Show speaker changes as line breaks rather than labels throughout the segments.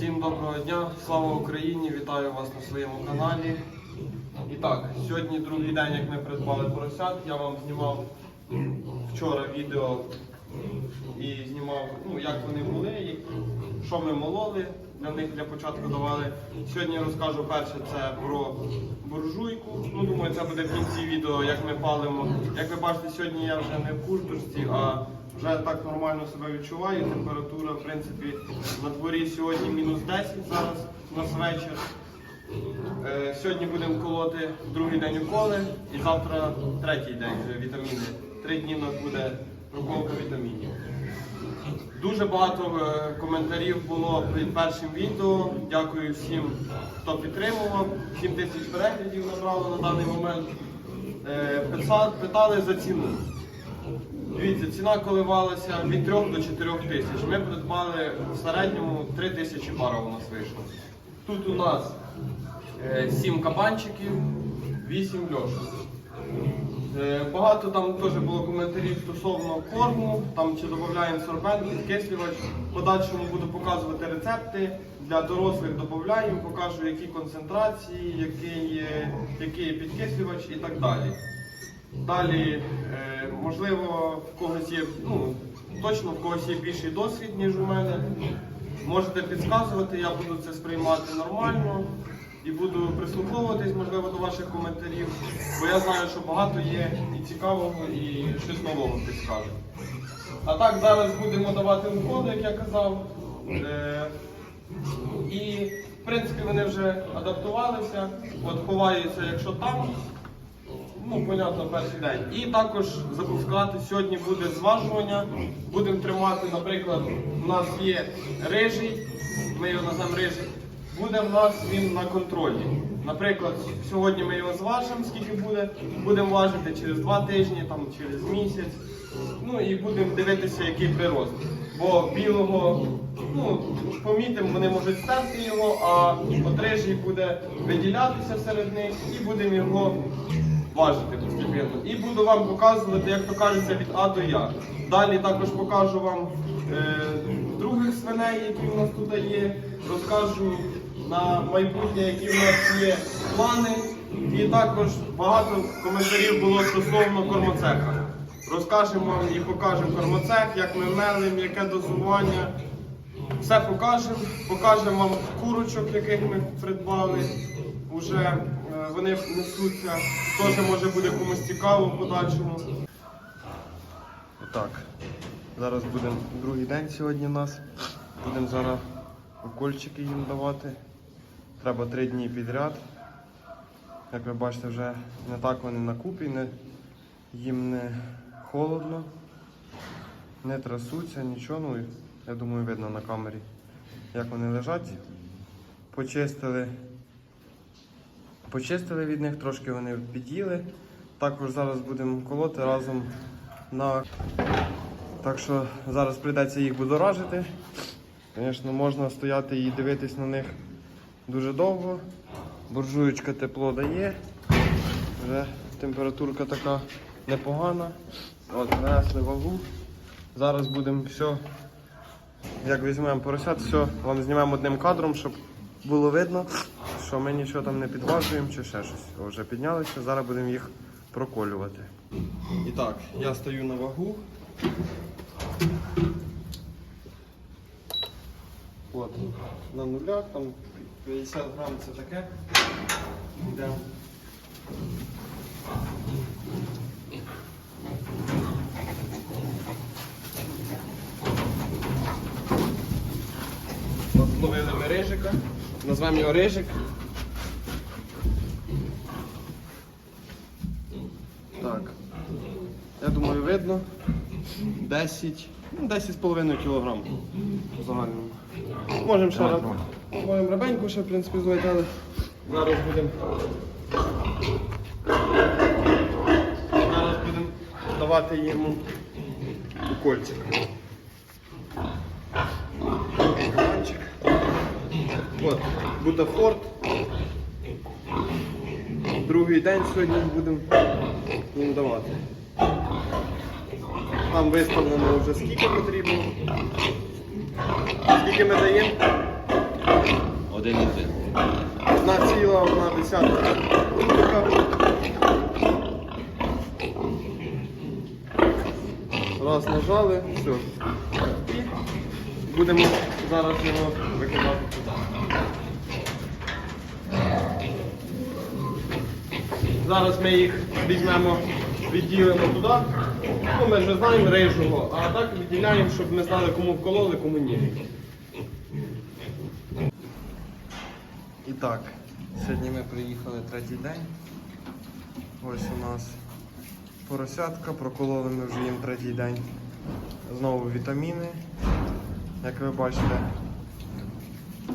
Всім доброго дня, слава Україні! Вітаю вас на своєму каналі. І так, сьогодні другий день, як ми придбали поросят. Я вам знімав вчора відео і знімав, ну, як вони були, що ми мололи, для них для початку давали. Сьогодні розкажу перше це про буржуйку. Ну, думаю, це буде в кінці відео, як ми палимо. Як ви бачите, сьогодні я вже не в курточці, а вже так нормально себе відчуваю. Температура, в принципі, на дворі сьогодні мінус 10 зараз, у нас вечір. Е, Сьогодні будемо колоти другий день уколи і завтра третій день вже вітаміни. Три дні в нас буде проколка вітамінів. Дуже багато е, коментарів було під першим відео. Дякую всім, хто підтримував. 7 тисяч переглядів набрало на даний момент. Е, Питали за ціну. Дивіться, ціна коливалася від 3 до 4 тисяч. Ми придбали в середньому 3 тисячі пара у нас вийшло. Тут у нас 7 кабанчиків, 8 льошок. Е, Багато там теж було коментарів стосовно корму, там чи додаємо сорбент, підкислювач. В подальшому буду показувати рецепти. Для дорослих додаємо, покажу які концентрації, який, який підкислювач і так далі. Далі, е, можливо, в когось є, ну, точно в когось є більший досвід, ніж у мене. Можете підказувати, я буду це сприймати нормально і буду прислуховуватись, можливо, до ваших коментарів, бо я знаю, що багато є і цікавого, і щось нового підскаже. А так, зараз будемо давати уколи, як я казав. Е, і, в принципі, вони вже адаптувалися, от ховаються, якщо там, ну, понятно, перший день. І також забув сказати, сьогодні буде зважування. Будемо тримати, наприклад, у нас є рижий, ми його назвемо рижий. Буде в нас він на контролі. Наприклад, сьогодні ми його зважимо, скільки буде, будемо важити через два тижні, там, через місяць. Ну і будемо дивитися, який прирост. Бо білого, ну, помітимо, вони можуть стерти його, а от рижий буде виділятися серед них і будемо його важити постійно. І буду вам показувати, як то кажеться, від А до Я. Далі також покажу вам е, других свиней, які у нас тут є. Розкажу на майбутнє, які в нас є плани. І також багато коментарів було стосовно кормоцеха. Розкажемо і покажемо кормоцех, як ми мелимо, яке дозування. Все покажемо, покажемо вам курочок, яких ми придбали. Уже е, вони несуться. Теж може буде комусь цікаво в подальшому. Так, зараз будемо другий день сьогодні у нас. Будемо зараз укольчики їм давати. Треба три дні підряд. Як ви бачите, вже не так вони на купі, не, їм не холодно, не трясуться, нічого. Ну, я думаю, видно на камері, як вони лежать. Почистили. Почистили від них, трошки вони під'їли. Також зараз будемо колоти разом на. Так що зараз прийдеться їх будоражити. Звісно, можна стояти і дивитись на них дуже довго. Буржуєчка тепло дає. Вже температурка така непогана. От, внесли вагу. Зараз будемо все, як візьмемо поросят, все вам знімемо одним кадром, щоб було видно, що ми нічого там не підважуємо чи ще щось. Вже піднялися, зараз будемо їх проколювати. І так, я стою на вагу. От, на нулях, там 50 грам це таке. Йдемо. От Зловили ми рижика. Назвемо його рижик. Так. Я думаю, видно. 10, ну, 10,5 кг в загальному. Можемо ще раз. Можемо рабеньку ще, в принципі, зловити, але зараз будемо. Зараз будемо давати йому. Кабанчик. От, Бутафорт. Другий день сьогодні будемо їм давати. Там виставлено вже скільки потрібно. Скільки ми даємо?
Один один.
Одна ціла, одна десятка. Раз нажали, все. І будемо зараз його викидати туди. Зараз ми їх візьмемо, відділимо туди. Ну, ми вже знаємо рижого, а так відділяємо, щоб ми знали, кому вкололи, кому ні. І так, сьогодні ми приїхали третій день. Ось у нас поросятка, прокололи ми вже їм третій день. Знову вітаміни. Як ви бачите,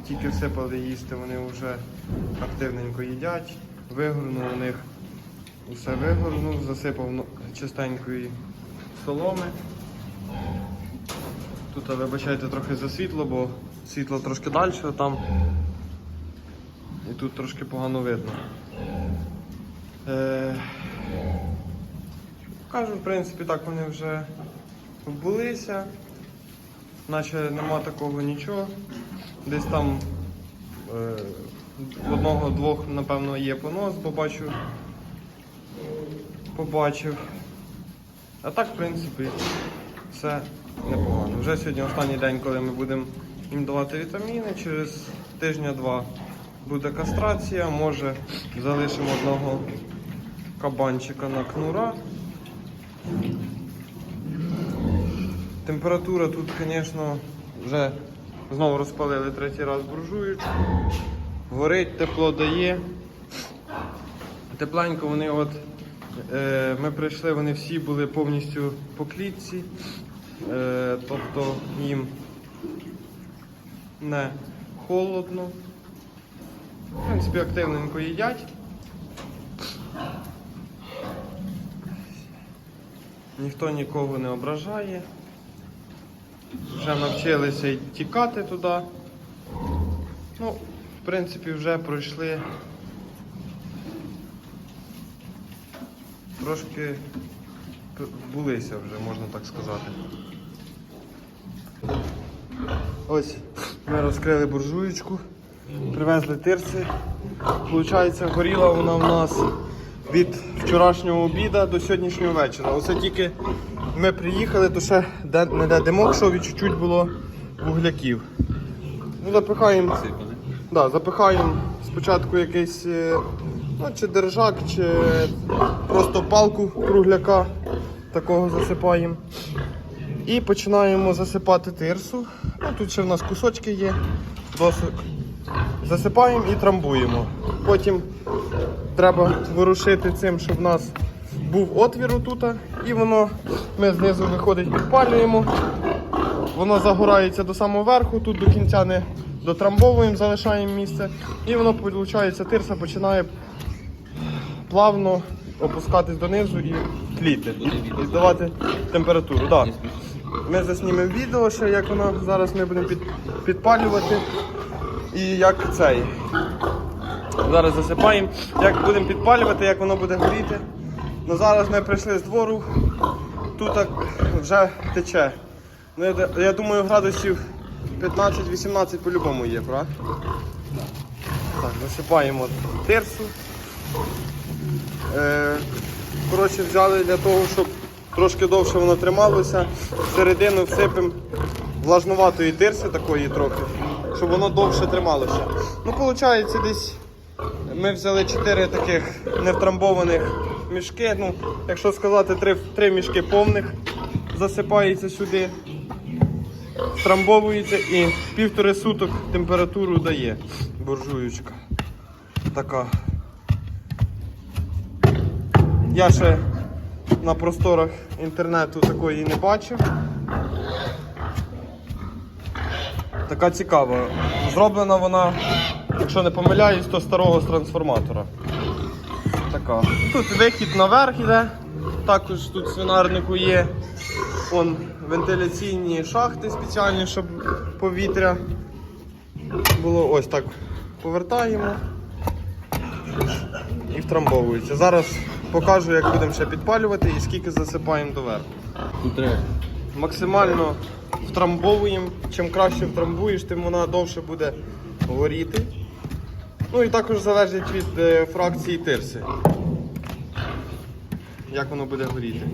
тільки всипали їсти, вони вже активненько їдять. Вигорнув у них усе вигорнув, засипав ну, чистенької соломи. Тут, вибачайте, трохи за світло, бо світло трошки далі там. І тут трошки погано видно. Е... Кажу, в принципі, так вони вже вбулися, наче нема такого нічого. Десь там е... одного-двох, напевно, є понос, бо бачу, побачив. А так, в принципі, все непогано. Вже сьогодні останній день, коли ми будемо їм давати вітаміни, через тижня-два буде кастрація, може залишимо одного кабанчика на кнура. Температура тут, звісно, вже знову розпалили третій раз буржуючку. Горить, тепло дає. Тепленько вони от. Е, ми прийшли, вони всі були повністю по клітці. Е, тобто їм не холодно. В принципі, активненько їдять. Ніхто нікого не ображає. Вже навчилися тікати туди. Ну, в принципі, вже пройшли трошки вбулися вже, можна так сказати. Ось ми розкрили буржуєчку, привезли тирси. Получається, горіла вона в нас від вчорашнього обіду до сьогоднішнього вечора. Оце тільки ми приїхали, то ще де, не де димок, що і чуть-чуть було вугляків. Ну, запихаємо, да, запихаємо спочатку якийсь е, ну, чи держак, чи просто палку кругляка такого засипаємо. І починаємо засипати тирсу. Ну, тут ще в нас кусочки є, досок. Засипаємо і трамбуємо. Потім треба вирушити цим, щоб в нас був отвір отут. І воно ми знизу виходить, підпалюємо. Воно загорається до самого верху, тут до кінця не дотрамбовуємо, залишаємо місце. І воно, виходить, тирса починає плавно опускатись донизу і тліти, і, здавати температуру. Да. Ми заснімемо відео ще, як воно зараз ми будемо під, підпалювати. І як цей. Зараз засипаємо, як будемо підпалювати, як воно буде горіти. Ну зараз ми прийшли з двору, тут так вже тече. Ну, я, я думаю, градусів 15-18 по-любому є, правда? Так, засипаємо тирсу. Е, коротше, взяли для того, щоб трошки довше воно трималося. Всередину всипемо влажнуватої тирси такої трохи, щоб воно довше трималося. Ну, виходить, десь ми взяли 4 таких невтрамбованих мішки. Ну, якщо сказати, 3, 3 мішки повних засипається сюди, втрамбовується і півтори суток температуру дає буржуючка. Така. Я ще на просторах інтернету такої не бачив. Така цікава. Зроблена вона, якщо не помиляюсь, то старого з трансформатора. Така. Тут вихід наверх іде, також тут в свинарнику є он, вентиляційні шахти спеціальні, щоб повітря було ось так. Повертаємо і втрамбовується. Зараз покажу, як будемо ще підпалювати і скільки засипаємо доверху. Максимально втрамбовуємо. Чим краще втрамбуєш, тим вона довше буде горіти. Ну і також залежить від е, фракції тирси. Як воно буде горіти.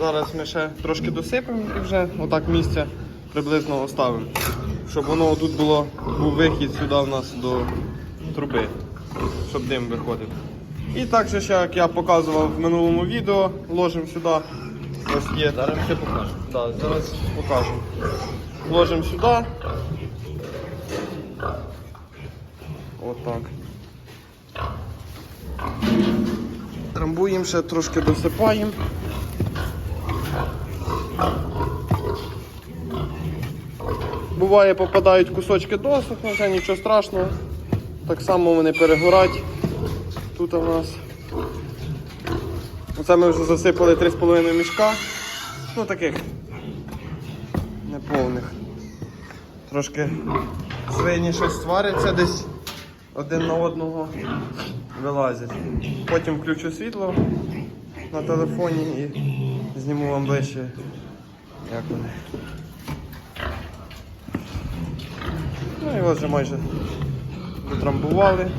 Зараз ми ще трошки досипемо і вже отак місце приблизно оставимо. Щоб воно тут було, був вихід сюди в нас до труби, щоб дим виходив. І так ще, як я показував в минулому відео, ложимо сюди. Ось є.
Зараз все покажу.
Да, зараз покажу. Ложимо сюди. Отак. Трамбуємо ще трошки досипаємо. Буває попадають кусочки досохну, вже нічого страшного. Так само вони перегорать. Тут у нас. Оце ми вже засипали 3,5 мішка. Ну таких неповних. Трошки свині щось сваряться десь один на одного вилазять. Потім включу світло на телефоні і зніму вам ближче, як вони. Ну і от вже майже дотрамбували.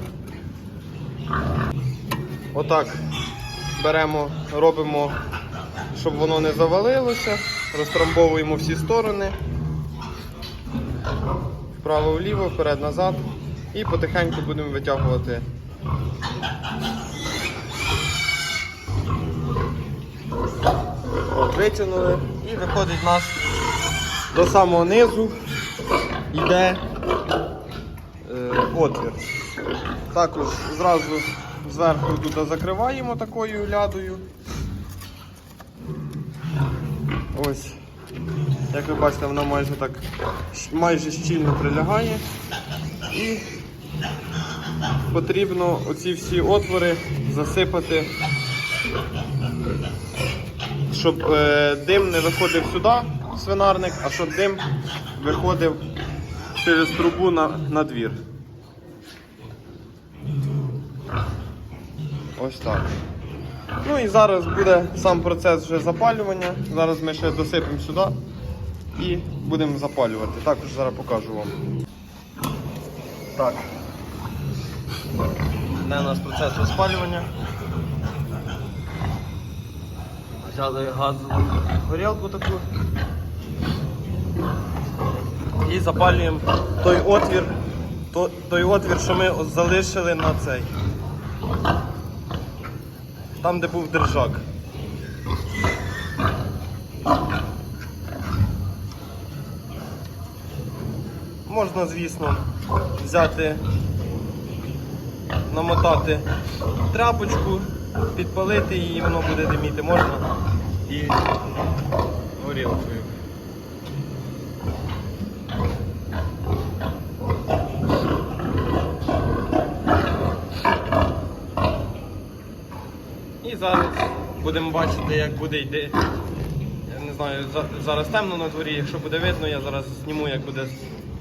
Отак беремо, робимо, щоб воно не завалилося, розтрамбовуємо всі сторони. Вправо-вліво, вперед-назад. І потихеньку будемо витягувати. От, витягнули і виходить у нас до самого низу йде е, отвір. Також зразу зверху тут закриваємо такою лядою. Ось. Як ви бачите, вона майже так майже щільно прилягає. І потрібно оці всі отвори засипати, щоб е, дим не виходив сюди, свинарник, а щоб дим виходив через трубу на, на двір. Ось так. Ну і зараз буде сам процес вже запалювання. Зараз ми ще досипемо сюди і будемо запалювати. Також зараз покажу вам. Так. Де у нас процес розпалювання? Взяли газову горілку таку. І запалюємо той отвір, той отвір, що ми залишили на цей. Там, де був держак. Можна, звісно, взяти, намотати тряпочку, підпалити її, воно буде диміти, можна і горілкою. І зараз будемо бачити, як буде йти. Я не знаю, зараз темно на дворі, якщо буде видно, я зараз зніму, як буде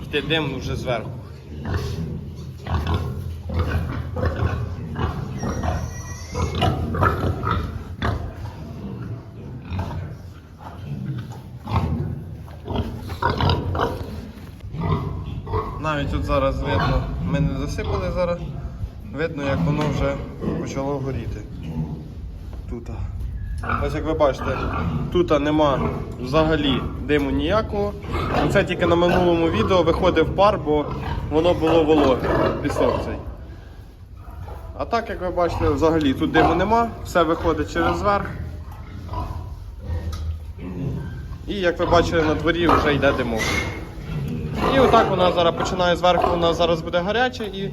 йти дим вже зверху. Навіть тут зараз видно, ми не засипали зараз, видно, як воно вже почало горіти. Тут. Ось як ви бачите, тут нема взагалі диму ніякого. Це тільки на минулому відео виходив пар, бо воно було вологе, пісок цей. А так, як ви бачите, взагалі тут диму нема, все виходить через верх. І як ви бачили, на дворі вже йде димок. І отак вона зараз починає зверху, вона зараз буде гаряча і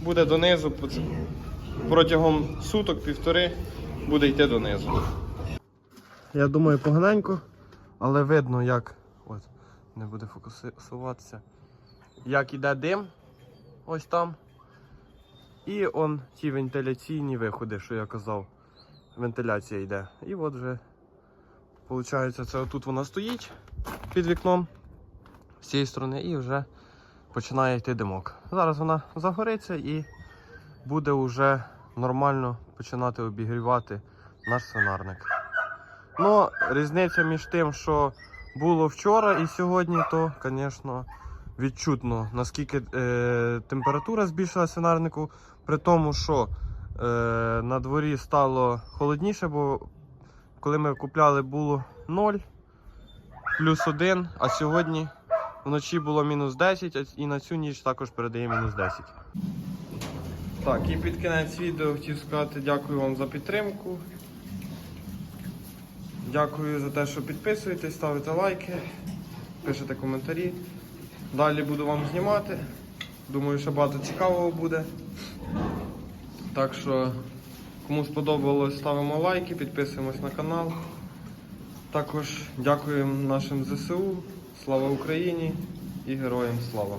буде донизу протягом суток, півтори буде йти донизу. Я думаю, поганенько, але видно, як. От, не буде фокусуватися. Як іде дим, ось там. І он ті вентиляційні виходи, що я казав. Вентиляція йде. І от вже, виходить, це отут вона стоїть під вікном з цієї сторони і вже починає йти димок. Зараз вона загориться і буде вже нормально починати обігрівати наш свинарник. Ну, різниця між тим, що було вчора і сьогодні, то, звісно, відчутно, наскільки е, температура збільшилася свинарнику, при тому, що е, на дворі стало холодніше, бо коли ми купляли було 0, плюс 1, а сьогодні вночі було мінус 10, і на цю ніч також передає мінус 10. Так, і під кінець відео хотів сказати дякую вам за підтримку. Дякую за те, що підписуєтесь, ставите лайки, пишете коментарі. Далі буду вам знімати. Думаю, що багато цікавого буде. Так що, кому сподобалось, ставимо лайки, підписуємось на канал. Також дякуємо нашим ЗСУ. Слава Україні і героям слава!